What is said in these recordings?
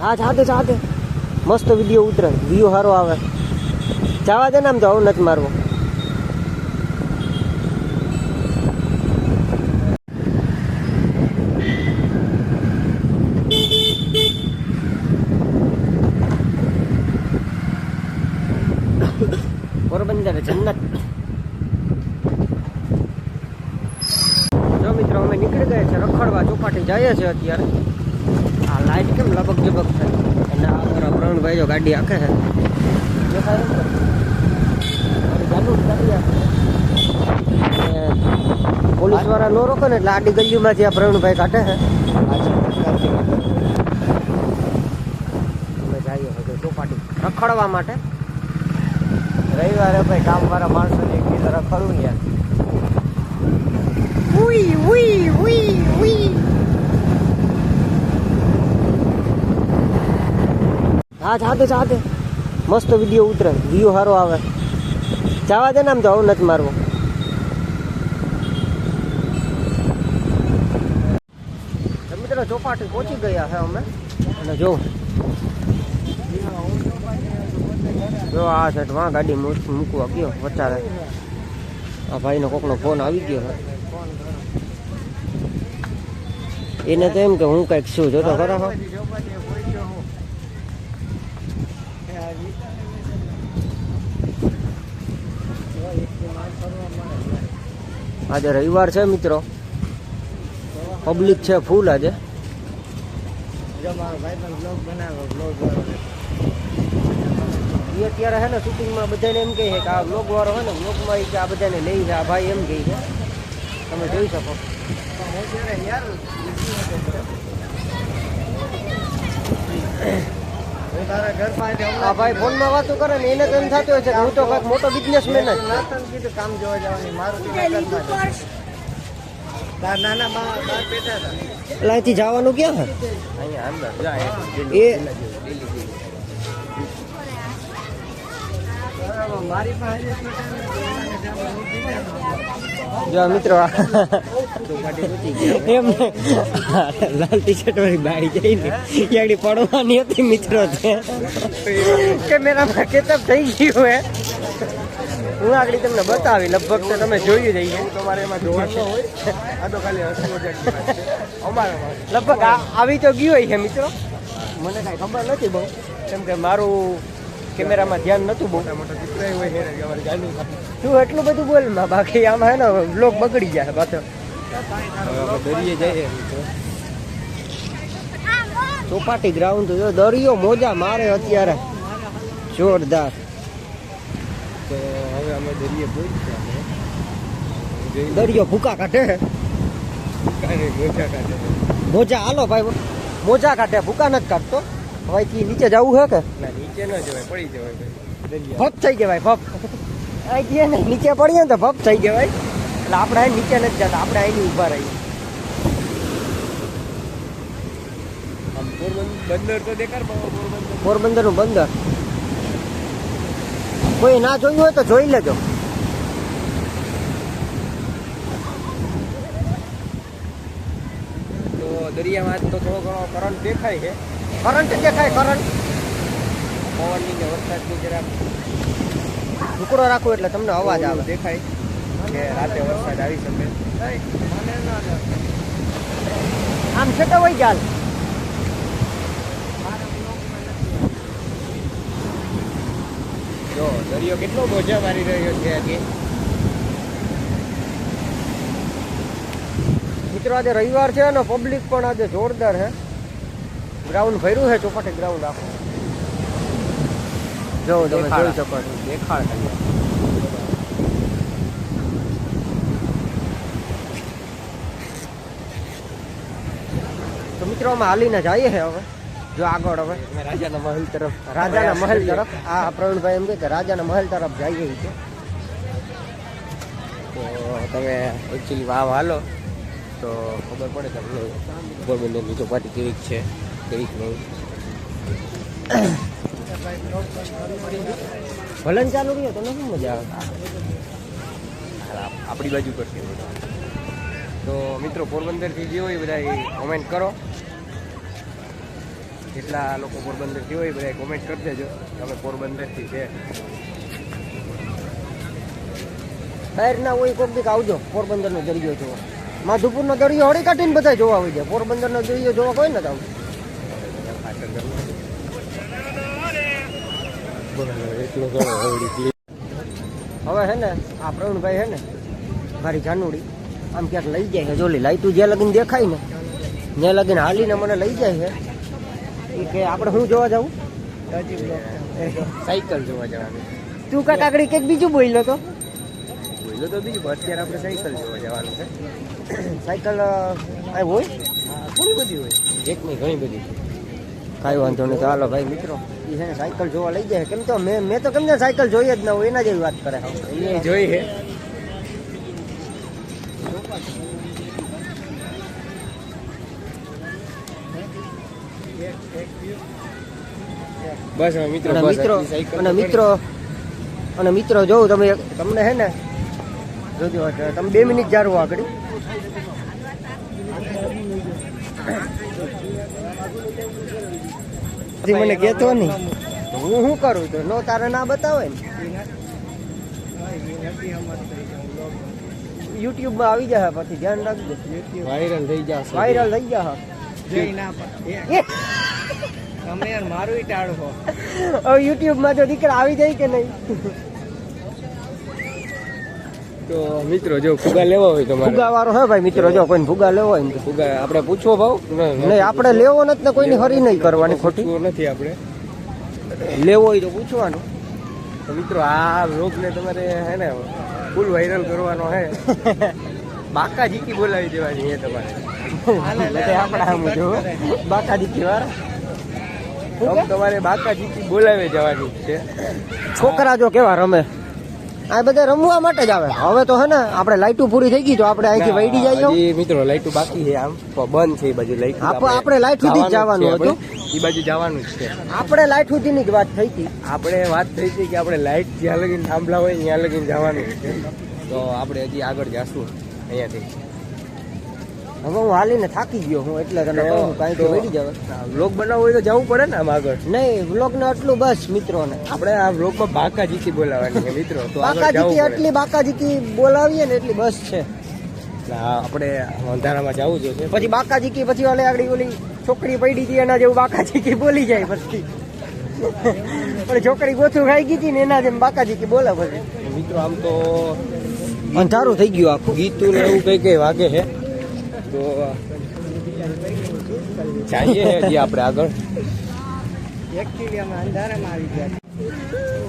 હા જાતે જાતે મસ્ત વીડિયો ઉતરે. વ્યૂ સારો આવે. જવા દે ને આમ તો આવું નથી મારવો. પોરબંદર જન્નત. જો મિત્રો, અમે નીકળી ગયા છે રખડવા, ચોપાટી જઈએ છે અત્યારે. લાઈટ કેમ લબક જબક છે? અને આ મારા પ્રવીણભાઈ જો ગાડી આખે છે. પોલીસવાળા નો રોકે ને એટલે આડી ગલીમાંથી આ પ્રવીણભાઈ કાઢે છે. જઈએ હવે ચોપાટી રખડવા માટે. રવિવારે ભાઈ કામ વાળા માણસો એક બીજા રખડવું યાર. ઉઈ ઉઈ ઉઈ ઉઈ. હા જાતે જાતે મસ્ત વીડિયો ઉતરે. વ્યૂ સારો આવે. જવા દે ને આમ તો, આવું નથી મારવો. તો મિત્રો, ચોપાટી પહોંચી ગયા છે અમે. અને જો. જો આ સેટ વાં ગાડી મૂક- મૂકવા ગયો વચારે આ ભાઈનો કોકનો ફોન આવી ગયો છે એને તો એમ કે હું કંઈક છું. જોતો ખરો હો. આજે રવિવાર છે મિત્રો. પબ્લિક છે ફૂલ આજે. એ અત્યારે છે ને શૂટિંગમાં બધાને એમ કહે છે કે આ વ્લોગ વાળો હોય ને વ્લોગમાં કે આ બધાને લઈ છે આ ભાઈ એમ કહે છે. તમે જોઈ શકો. યાર હું આ ભાઈ ફોનમાં વાતો કરે ને એને તો એમ થતું હોય છે કે હું તો કંઈક મોટો બિઝનેસમેન જ. કીધું કામ જોવા જવાની મારું તાર નાના બા બાર બેઠા હતા. એટલે અહીંથી જવાનું ક્યાં? અહીંયા એ જો મિત્રો એમ ને લાલ શર્ટ વાળી બાઈ યાડી પડવાની હતી મિત્રો કેમેરામાં કેચઅપ થઈ ગયું હે. હું આગળ તમને બતાવી, લગભગ તો તમે જોયું જઈએ તમારે એમાં જોવાનું તો ખાલી અમારામાં લગભગ આવી તો ગયું છે મિત્રો. મને કાંઈ ખબર નથી બહુ. કેમ કે મારું કેમેરામાં ધ્યાન નહોતું બહુ. તું એટલું બધું બોલમાં બાકી આમાં હે ને બ્લોક બગડી જાય પાછો. દરિયે જઈએ. ચોપાટી ગ્રાઉન્ડ જો દરિયો મોજા મારે અત્યારે. જોરદાર. તો હવે અમે દરિયે બોલી દરિયો ભૂકા કાઢે મોજા કાઢે. મોજા હાલો ભાઈ મોજા કાઢે ભૂકા નથી કાઢતો. હવેથી નીચે જવું છે કે? ના નીચે ન જવાય પડી જવાય ભાઈ. ભપ થઈ ગયા ભાઈ ભપ. અહીંથી ને નીચે પડીએ ને તો ભપ થઈ ગયા ભાઈ. એટલે આપણે અહીં નીચે નથી જતા આપણે અહીં ઊભા રહીએ. બંદર તો દેખાડ પોરબંદર. પોરબંદરનું બંદર. કોઈ ના જોયું હોય તો જોઈ લેજો. તો દરિયામાં તો થોડો ઘણો કરંટ દેખાય છે. કરંટ દેખાય કરંટ. પવનની ને વરસાદની જરાક. ટુકડો રાખો એટલે તમને અવાજ આવે. દેખાય કે રાતે વરસાદ આવી શકે. આમ છતાં હોય ચાલ જો દરિયો કેટલો મોજા મારી રહ્યો છે આજે. મિત્રો આજે રવિવાર છે અને પબ્લિક પણ આજે જોરદાર છે. ગ્રાઉન્ડ ભર્યું છે ચોપાટી ગ્રાઉન્ડ આખું. જો તમે જોઈ શકો છો. દેખાડ તો મિત્રો અમે હાલીને જઈએ છે હવે. જો આગળ હવે. રાજાના મહેલ તરફ રાજાના મહેલ તરફ. આ પ્રવીણભાઈ એમ કે રાજાના મહેલ તરફ જઈએ છે તો તમે એકચ્યુઅલી વાવ હાલો. તો ખબર પડે તમને પોરબંદરની ચોપાટી કેવીક છે. નહીં ભલન ચાલુ રહ્યો તો શું મજા આવે? આપણી બાજુ કરશે તો મિત્રો પોરબંદરથી જે હોય બધા કોમેન્ટ કરો. જેટલા લોકો પોરબંદરથી હોય બધા કોમેન્ટ કરી દેજો. તમે પોરબંદરથી છે. બહારના હોય કોક દીક આવજો પોરબંદરનો દરિયો જોવા. માધુપુરનો દરિયો હળી કાઢીને બધા જોવા હોય છે. પોરબંદરનો દરિયો જોવા કોઈ નથી આવતું. એટલો કરો હવડી હવે હે ને આ પ્રવીણભાઈ હે ને મારી જાનુડી આમ ક્યાંક લઈ જાય છે. જોલી લાઈટું જ્યાં લગીને દેખાય ને જ્યાં લગીને હાલીને મને લઈ જાય છે. કે આપણે શું જોવા જવું? સાયકલ જોવા જવાનું. તું કાંક આગળ કંઈક બીજું બોલ્યો તો? બોલો તો બીજું અત્યારે આપણે સાયકલ જોવા જવાનું છે. સાયકલ હોય? ઘણી બધી હોય. એક નહીં ઘણી બધી. કાંઈ વાંધો નહીં. ચાલો ભાઈ મિત્રો એ છે ને સાયકલ જોવા લઈ જાય. કેમ તો મેં મેં તો કેમ ને સાયકલ જોઈએ જ ના હોય એના જેવી વાત કરે. એ જોઈ છે. બસ મિત્રો અને મિત્રો અને મિત્રો જોઉં તમે તમને હે ને જોજો તમે બે મિનિટ જારું આગળ. પછી મને કહેતો નહીં. હું શું કરું? તો નો તારે ના બતાવે ને. યુટ્યુબમાં આવી જશે પછી ધ્યાન રાખજો. વાયરલ થઈ જશે. વાયરલ થઈ જશે. તમે યાર મારું ટાળો હવે યુટ્યુબમાં જો દીકરા આવી જાય કે નહીં? તો મિત્રો જો ફુગા લેવા હોય તમારે. ફુગા વાળો હે ભાઈ મિત્રો જો કોઈને ફુગા લેવો હોય તો. ફુગા આપણે પૂછવો ભાવ? નહીં આપણે લેવો નથી ને કોઈની હરી નહીં કરવાની ખોટી. નથી આપણે. લેવો હોય તો પૂછવાનું. તો મિત્રો આ રોગને તમારે હે ને ફૂલ વાયરલ કરવાનો હે. બાકા જીકી બોલાવી દેવાની એ તમારે. આપણા આમ જો. બાકા દીકરી વાળા તમારે બાકા જીકી બોલાવી જવાની છે. છોકરા જો કેવા રમે. આ બધા રમવા માટે જ આવે. હવે તો હે ને આપણે લાઈટું પૂરી થઈ ગઈ તો આપણે અહીંથી વૈડી જાય મિત્રો લાઈટો બાકી છે આમ બંધ છે એ બાજુ લાઈટ. આપ- આપણે લાઈટ સુધી જ જવાનું હતું. એ બાજુ જવાનું જ છે. આપણે લાઈટ સુધીની જ વાત થઈ હતી. આપણે વાત થઈ હતી કે આપણે લાઈટ જ્યાં લગીને થાંભલા હોય ત્યાં લગીને જવાનું છે. તો આપણે હજી આગળ જાશું અહીંયાથી. હવે હું હાલીને થાકી ગયો હું એટલે તને કહું કાંઈ તો વૈડી જાવ વ્લોગ બનાવવો હોય તો જવું પડે ને આમ આગળ. નહીં વ્લોગને આટલું બસ મિત્રોને. આપણે આ વ્લોગમાં બાકા જીતી બોલાવવાની છે મિત્રો. તો બાકા બાકાજીકી આટલી બાકા જીતી બાકાજીકી બોલાવીએ ને એટલી બસ છે. આપણે અંધારામાં જવું જોઈએ પછી બાકાજીકી પછી ઓલે આગળ ઓલી છોકરી પડી હતી એના જેવું બાકાજીકી બોલી જાય પછી. પણ છોકરી ગોથું ખાઈ ગઈ હતી ને એના જેમ બાકાજીકી બોલે પછી. મિત્રો આમ તો અંધારું થઈ ગયું આખું. ગીતું ને એવું કઈ કઈ વાગે છે. તો ચાલીએ હજી આપણે આગળ. એકચ્યુઅલી અમે અંધારામાં આવી ગયા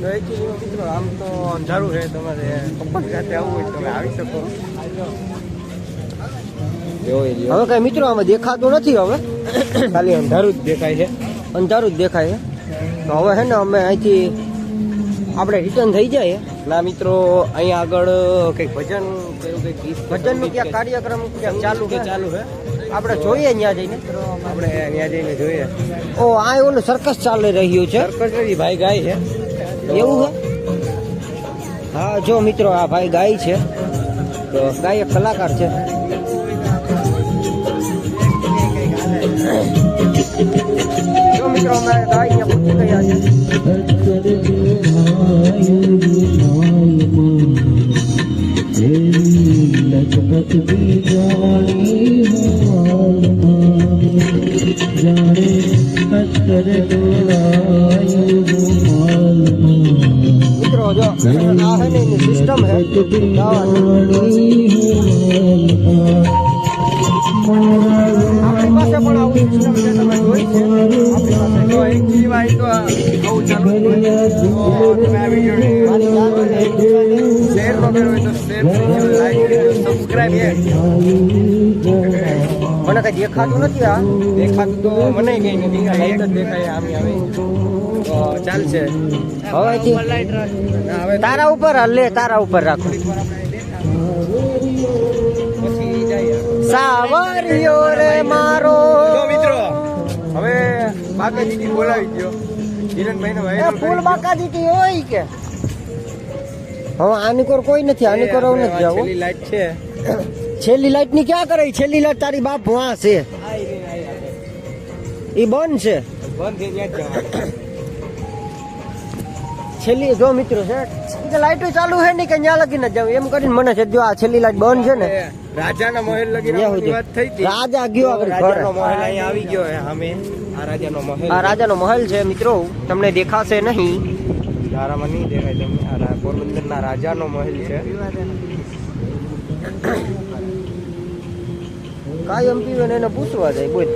તો મિત્રો આમ તો અંધારું છે તમારે પપ્પા સાથે આવવું હોય તમે આવી શકો. હવે કઈ મિત્રો આમાં દેખાતું નથી હવે. ખાલી અંધારું જ દેખાય છે. અંધારું જ દેખાય છે. તો હવે છે ને અમે અહીંથી આપણે રિટર્ન થઈ જાય. ના મિત્રો અહીંયા આગળ કંઈક ભજન ભજનનું ક્યાંક કાર્યક્રમ ક્યાંક ચાલુ કે ચાલુ છે? આપણે જોઈએ ત્યાં જઈને. આપણે ત્યાં જઈને જોઈએ. ઓ આ એવું સર્કસ ચાલી રહ્યું છે? સરકસ નથી ભાઈ ગાય છે. એવું હે હા જો મિત્રો આ ભાઈ ગાય છે. તો ગાયક કલાકાર છે. જો મિત્રો અમે ગાય પહોંચી ગયા છે લખપત બી જાણે અક્ષર ડોળાયું સિસ્ટમ છે. આપણી પાસે પણ આવું સિસ્ટમ છે, તમે જોઈ છે. આપણી પાસે તો actually મને કઈ દેખાતું નથી આ દેખાતું તો મને કઈ નથી દેખાય આમ આવે ચાલશે હવે તારા ઉપર લે તારા ઉપર રાખો સાવરિયો રે મારો. તો મિત્રો, હવે બાકાજીની બોલાવી ગયો કિરણભાઈ નો એ ફૂલ હોય કે. હવે આની કોર કોઈ નથી આની કોર આવું નથી આવું. છેલ્લી લાઈટ છે. છેલ્લી લાઈટની ક્યાં કરે છેલ્લી લાઈટ તારી બાપ વાં છે. એ બંધ છે. બંધ થઈ છેલ્લી જો મિત્રો છે. ઈ લાઈટો ચાલુ છે નહીં કે ત્યાં લગી ન જાવ એમ કરીને મને છે જો આ છેલ્લી લાઈટ બંધ છે ને રાજાના મહેલ લગી. વાત થઈ હતી. રાજા ગયો આપણે રાજાનો મહેલ અહીં આવી ગયો છે અમે આ રાજાનો મહેલ આ રાજાનો મહેલ છે મિત્રો. તમને દેખાશે નહીં. તારામાં નહીં દેખાય તમને. આ પોરબંદરના રાજાનો મહેલ છે. કાયમ પીવે ને એને પૂછવા જાય બોલ.